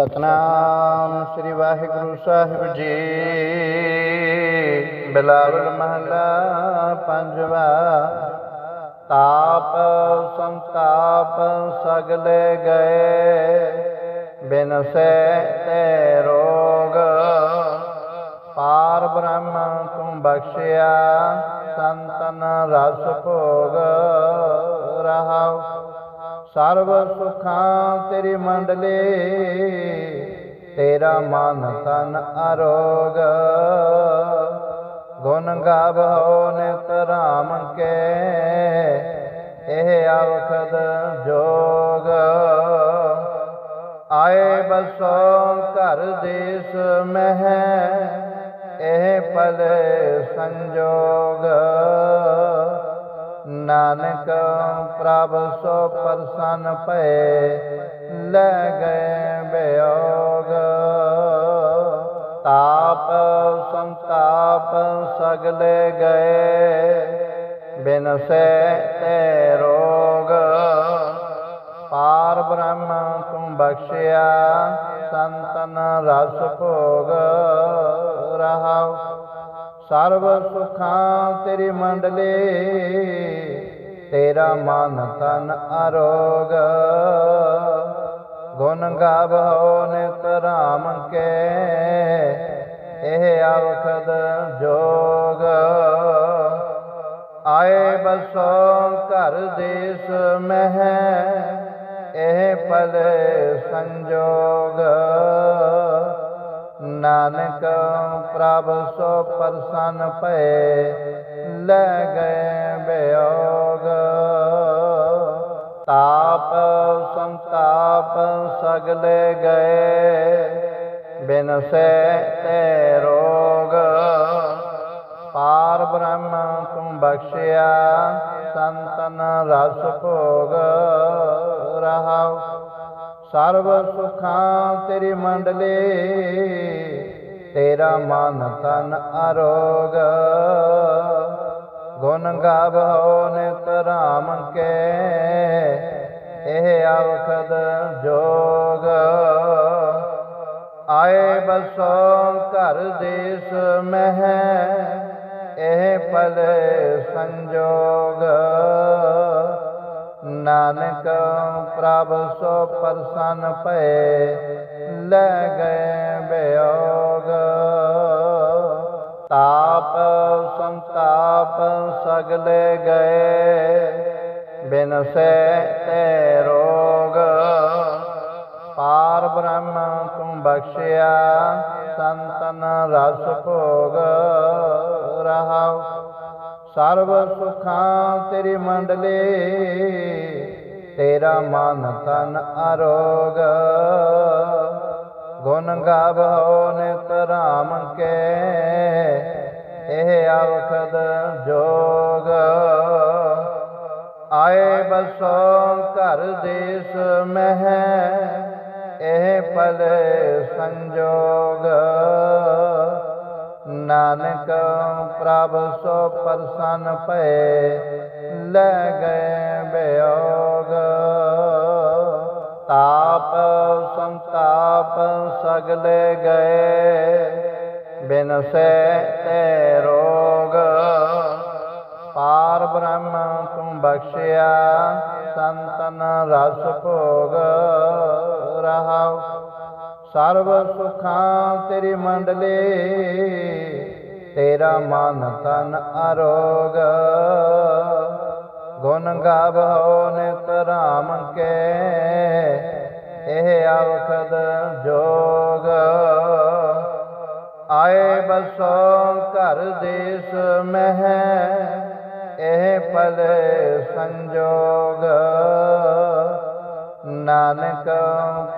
ਸਤਨਾਮ ਸ੍ਰੀ ਵਾਹਿਗੁਰੂ ਸਾਹਿਬ ਜੀ। ਬਿਲਾਵਲ ਮਹਲਾ ਪੰਜਵਾ। ਤਾਪ ਸੰਤਾਪ ਸਗਲੇ ਗਏ। ਬਿਨ ਸੇ ਤੇ ਰੋਗ। ਪਾਰ ਬ੍ਰਹਮ ਤੂੰ ਬਖਸ਼ਿਆ। ਸੰਤਨ ਰਸ ਭੋਗ। ਰਹਾਉ। ਸਰਬ ਸੁਖਾਂ ਤੇਰੀ ਮੰਡਲੇ, ਤੇਰਾ ਮਨ ਤਨ ਅਰੋਗ। ਗੁਣ ਗਾਵੋ ਨਿਤ ਰਾਮ ਕੇ, ਇਹ ਆਵਖਦ ਜੋਗ। ਆਏ ਬਸੋ ਘਰ ਦੇਸ ਮਹਿ, ਇਹ ਪਲ ਸੰਜੋਗ। ਨਾਨਕ, ਪ੍ਰਭ ਸੋ ਪਰਸਨ ਭਏ, ਲੈ ਗਏ ਬਿਯੋਗ ਤਾਪ ਸੰਤਾਪ ਸਗਲੇ ਗਏ, ਬਿਨ ਸੇ ਤੇ ਰੋਗ। ਪਾਰ ਬ੍ਰਹਮ ਤੂੰ ਬਖਸ਼ਿਆ, ਸੰਤਨ ਰਸ ਭੋਗ ਰਹਾਉ। ਸਰਬ ਸੁਖਾਂ ਤੇਰੀ ਮੰਡਲੇ ਤੇਰਾ ਮਨ ਤਨ ਅਰੋਗ। ਗੁਣ ਗਾਵੋ ਨਿਤ ਰਾਮ ਕੇ, ਇਹ ਆਵਖਦ ਜੋਗ। ਆਏ ਬਸੋ ਘਰ ਦੇਸ ਮਹਿ, ਇਹ ਪਲ ਸੰਜੋਗ। ਨਾਨਕ ਪ੍ਰਭ ਸੋ ਪ੍ਰਸੰਨ ਭਏ, ਲੈ ਗਏ ਗਏ ਬਿਨ ਸੇ ਰੋਗ। ਪਾਰ ਬ੍ਰਹਮ ਤੂੰ ਬਖਸ਼ਿਆ, ਸੰਤਨ ਰਸ ਭੋਗ ਰਹਾਉ। ਸਰਬ ਸੁਖਾਂ ਤੇਰੀ ਮੰਡਲੇ, ਤੇਰਾ ਮਨ ਤਨ ਅਰੋਗ। ਗੁਣ ਗਾਵੋ ਨਿਤ ਰਾਮ ਕੇ, ਇਹ ਆਵਖਦ ਜੋਗ। ਆਏ ਬਸੋ ਘਰ ਦੇਸ ਮਹਿ, ਇਹ ਪਲ ਸੰਜੋਗ। ਨਾਨਕ ਪ੍ਰਭ ਸੋ ਪ੍ਰਸੰਨ ਭਏ, ਲੈ ਗਏ ਬਿਯੋਗ ਤਾਪ ਸੰਤਾਪ ਸਗਲੇ ਗਏ, ਬਿਨ ਸੇ ਤੇ ਰੋਗ। ਪਾਰ ਬ੍ਰਹਮ ਬਖਸ਼ਿਆ, ਸੰਤਨ ਰਸ ਭੋਗ ਰਹਾਉ। ਸਰਬ ਸੁਖਾਂ ਤੇਰੀ ਮੰਡਲੇ, ਤੇਰਾ ਮਨ ਤਨ ਅਰੋਗ। ਗੁਣ ਗਾਵੋ ਨਿਤ ਰਾਮ ਕੇ, ਇਹ ਆਵਖਦ ਜੋਗ। ਆਏ ਬਸੋ ਘਰ ਦੇਸ ਮਹਿ ਨਾਨਕ ਪ੍ਰਭ ਸੋ ਪ੍ਰਸੰਨ ਭਏ, ਲੈ ਗਏ ਬਿਯੋਗ ਤਾਪ ਸੰਤਾਪ ਸਗਲੇ ਗਏ, ਬਿਨ ਸੇ ਤੇ ਰੋਗ। ਪਾਰ ਬ੍ਰਹਮ ਤੂੰ ਬਖਸ਼ਿਆ, ਸੰਤਨ ਰਸ ਭੋਗ ਰਹਾਉ ਸਰਬ ਸੁਖਾਂ ਤੇਰੀ ਮੰਡਲੇ ਤੇਰਾ ਮਨ ਤਨ ਅਰੋਗ। ਗੁਣ ਗਾਵੋ ਨਿਤ ਰਾਮ ਕੇ, ਇਹ ਆਵਖਦ ਜੋਗ। ਆਏ ਬਸੋ ਘਰ ਦੇਸ ਮਹਿ, ਇਹ ਪਲ ਸੰਜੋਗ। ਨਾਨਕ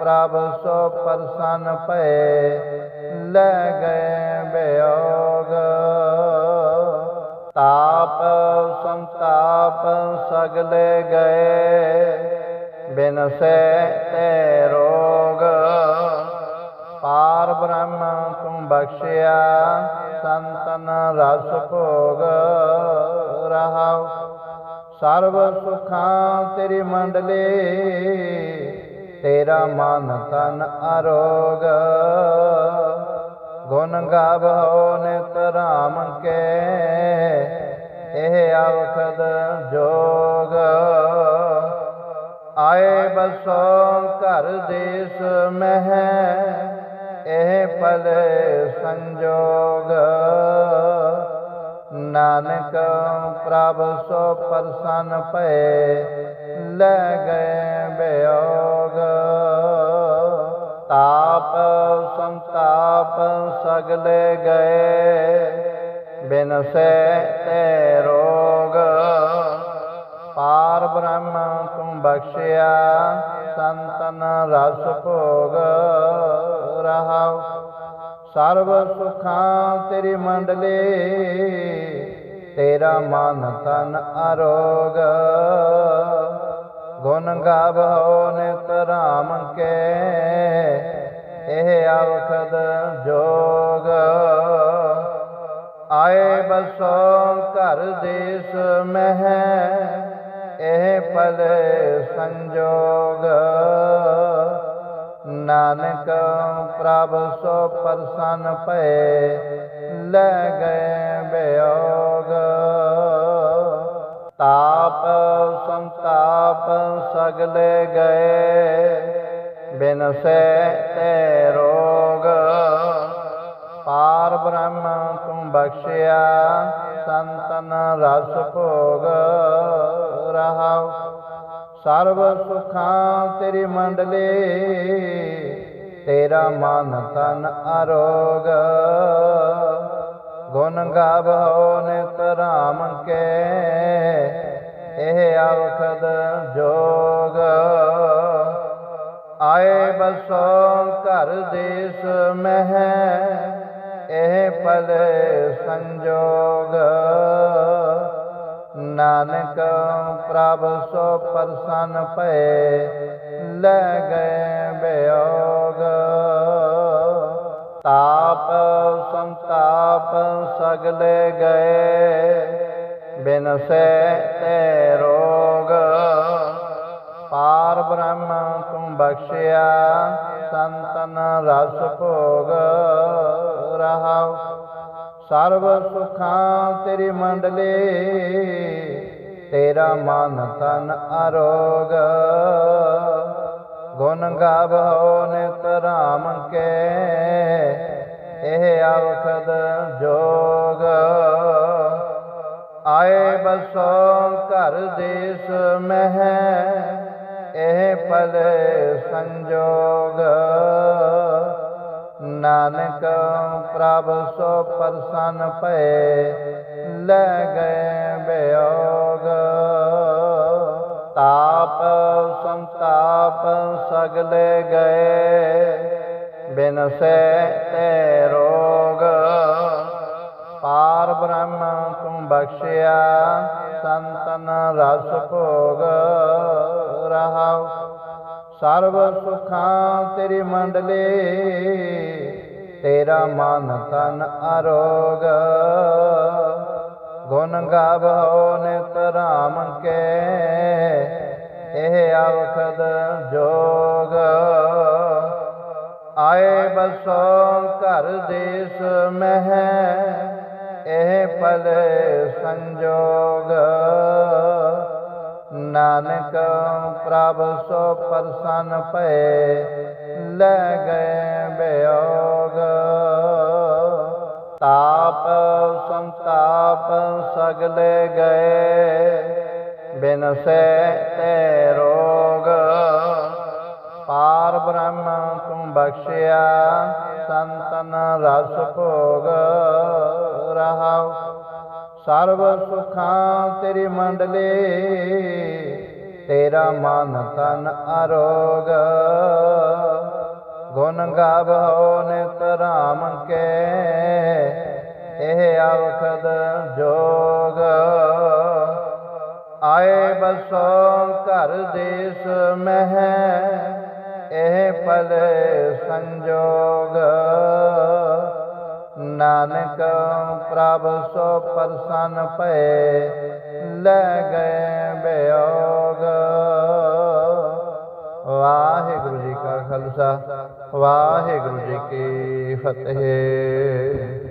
ਪ੍ਰਭ ਸੋ ਪ੍ਰਸੰਨ ਭਏ, ਲੈ ਗਏ ਬਿਯੋਗ ਅਗਲੇ ਗਏ, ਬਿਨ ਸੇ ਤੇ ਰੋਗ। ਪਾਰ ਬ੍ਰਹਮ ਤੂੰ ਬਖਸ਼ਿਆ, ਸੰਤਨ ਰਸ ਭੋਗ ਰਹਾਉ। ਸਰਬ ਸੁਖਾਂ ਤੇਰੀ ਮੰਡਲੇ, ਤੇਰਾ ਮਨ ਤਨ ਅਰੋਗ। ਗੁਣ ਗਾਵੋ ਨਿਤ ਰਾਮ ਕੇ ਇਹ ਅਵਖਦ ਜੋਗ। ਆਏ ਬਸੋ ਘਰ ਦੇਸ ਮਹਿ, ਇਹ ਪਲ ਸੰਜੋਗ। ਨਾਨਕ ਪ੍ਰਭ ਸੋ ਪਰਸਨ ਭਏ, ਲੈ ਗਏ ਬਿਯੋਗ ਤਾਪ ਸੰਤਾਪ ਸਗਲੇ ਗਏ। ਬਿਨ ਸੇ ਤੇ ਰੋਗ, ਪਾਰ ਬ੍ਰਹਮ ਤੂੰ ਬਖਸ਼ਿਆ, ਸੰਤਨ ਰਸ ਭੋਗ ਰਹਾਉ। ਸਰਬ ਸੁਖਾਂ ਤੇਰੀ ਮੰਡਲੀ, ਤੇਰਾ ਮਨ ਤਨ ਅਰੋਗ। ਗੁਣ ਗਾਵੋ ਨਿਤ ਰਾਮ ਕੇ, ਇਹ ਅਵਖਦ ਜੋ ਆਏ ਘਰ ਦੇਸ ਮਹਿ, ਇਹ ਪਲ ਸੰਜੋਗ। ਨਾਨਕ ਪ੍ਰਭ ਸੋ ਪਰਸਨ ਭਏ, ਲੈ ਗਏ ਬਿਯੋਗ ਤਾਪ ਸੰਤਾਪ ਸਗਲੇ ਗਏ, ਬਿਨ ਸੇ ਤੇ ਰੋਗ। ਪਾਰ ਬ੍ਰਹਮ ਬਖਸ਼ਿਆ, ਸੰਤਨ ਰਸ ਭੋਗ ਰਹਾਉ। ਸਰਬ ਸੁਖਾਂ ਤੇਰੀ ਮੰਡਲੀ, ਤੇਰਾ ਮਨ ਤਨ ਅਰੋਗ। ਗੁਣ ਗਾਵੋ ਨਿਤ ਰਾਮ ਕੇ, ਇਹ ਅਵਖਦ ਜੋਗ। ਆਏ ਬਸੋ ਘਰ ਦੇਸ ਮਹਿ ਇਹ ਪਲ ਸੰਜੋਗ। ਨਾਨਕ ਪ੍ਰਭ ਸੋ ਪਰਸਨ ਭਏ, ਲੈ ਗਏ ਬਿਯੋਗ ਤਾਪ ਸੰਤਾਪ ਸਗਲੇ ਗਏ, ਬਿਨ ਸੇ ਤੇ ਰੋਗ। ਪਾਰ ਬ੍ਰਹਮ ਤੂੰ ਬਖਸ਼ਿਆ, ਸੰਤਨ ਰਸ ਭੋਗ। ਸਰਬ ਸੁਖਾਂ ਤੇਰੀ ਮੰਡਲੀ, ਤੇਰਾ ਮਨ ਤਨ ਅਰੋਗ। ਗੁਣ ਗਾਵੋ ਨਿਤ ਰਾਮ ਕੇ, ਇਹ ਅਵਖਦ ਜੋਗ। ਆਏ ਬਸੋ ਘਰ ਦੇਸ ਮਹਿ, ਇਹ ਪਲ ਸੰਜੋਗ। ਨਾਨਕ ਪ੍ਰਭ ਸੋ ਪਰਸਨ ਭਏ, ਲੈ ਗਏ ਬਿਯੋਗ ਤਾਪ ਸੰਤਾਪ ਸਗਲੇ ਗਏ, ਬਿਨ ਸੇ ਤੇ ਰੋਗ। ਪਾਰ ਬ੍ਰਹਮ ਤੂੰ ਬਖਸ਼ਿਆ, ਸੰਤਨ ਰਸ ਭੋਗ। ਰਹਾਉ ਸਰਬ ਸੁਖਾਂ ਤੇਰੀ ਮੰਡਲੀ, ਤੇਰਾ ਮਨ ਤਨ ਅਰੋਗ। ਗੁਣ ਗਾਵੋ ਨਿਤ ਰਾਮ ਕੇ, ਇਹ ਅਵਖਦ ਜੋਗ। ਆਏ ਬਸੋ ਘਰ ਦੇਸ ਮਹਿ, ਇਹ ਪਲ ਸੰਜੋਗ। ਨਾਨਕ ਪ੍ਰਭ ਸੋ ਪਰਸਨ ਭਏ, ਲੈ ਗਏ ਬਿਯੋਗ ਤਾਪ ਸੰਤਾਪ ਸਗਲੇ ਗਏ, ਬਿਨ ਸੇ ਤੇ ਰੋਗ। ਪਾਰ ਬ੍ਰਹਮ ਤੂੰ ਬਖਸ਼ਿਆ, ਸੰਤਨ ਰਸ ਭੋਗ। ਰਹਾਉ ਸਰਬ ਸੁਖਾਂ ਤੇਰੀ ਮੰਡਲੀ, ਤੇਰਾ ਮਨ ਤਨ ਅਰੋਗ। ਗੁਣ ਗਾਵੋ ਨਿਤ ਰਾਮ ਕੇ, ਇਹ ਅਵਖਦ ਜੋਗ। ਆਏ ਬਸੋ ਘਰ ਦੇਸ ਮਹਿ, ਇਹ ਪਲ ਸੰਜੋਗ। ਨਾਨਕ, ਪ੍ਰਭ ਸੋ ਪਰਸਨ ਭਏ, ਲੈ ਗਏ ਬਿਯੋਗ ਵਾਹਿਗੁਰੂ ਜੀ ਕਾ ਖਾਲਸਾ, ਵਾਹਿਗੁਰੂ ਜੀ ਕੀ ਫਤਿਹ।